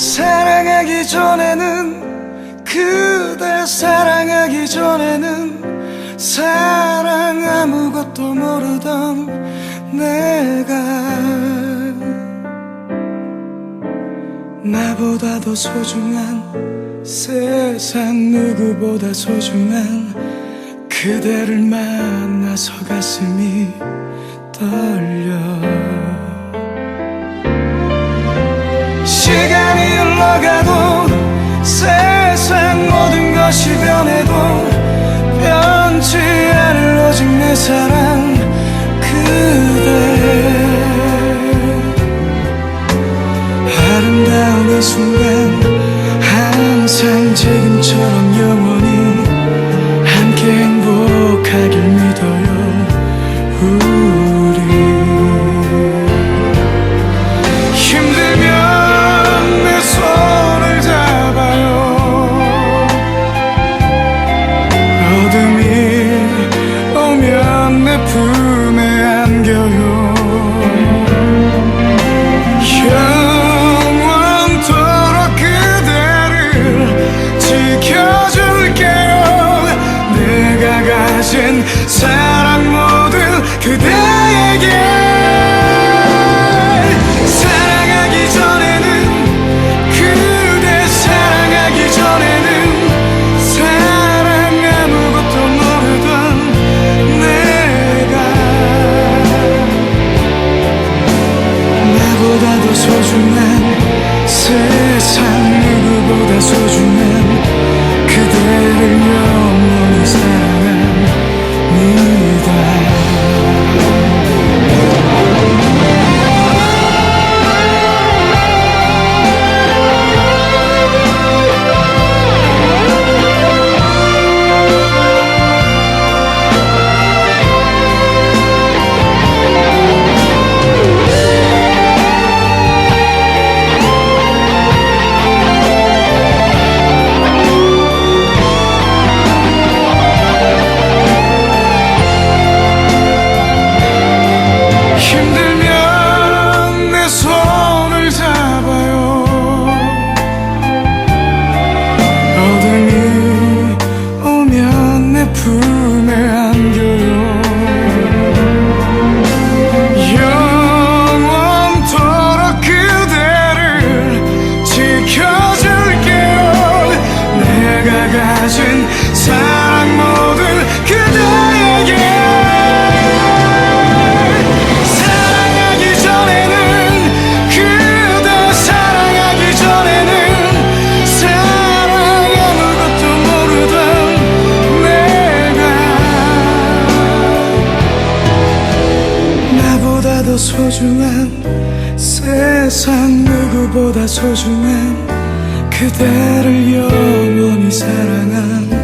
사랑하기 전에는 그대 사랑하기 전에는 사랑 아무것도 모르던 내가 나보다 더 소중한 세상 누구보다 소중한 그대를 만나서 가슴이 떨려 사랑 그대. 아름다운 이 순간 항상 지금처럼 영원 가진 사 가 가진 사랑 모든 그대에게. 사랑하기 전에는 그대 사랑하기 전에는 사랑 아무것도 모르던 내가 나보다 더 소중한 세상 누구보다 소중한 그대를 영원히 사랑합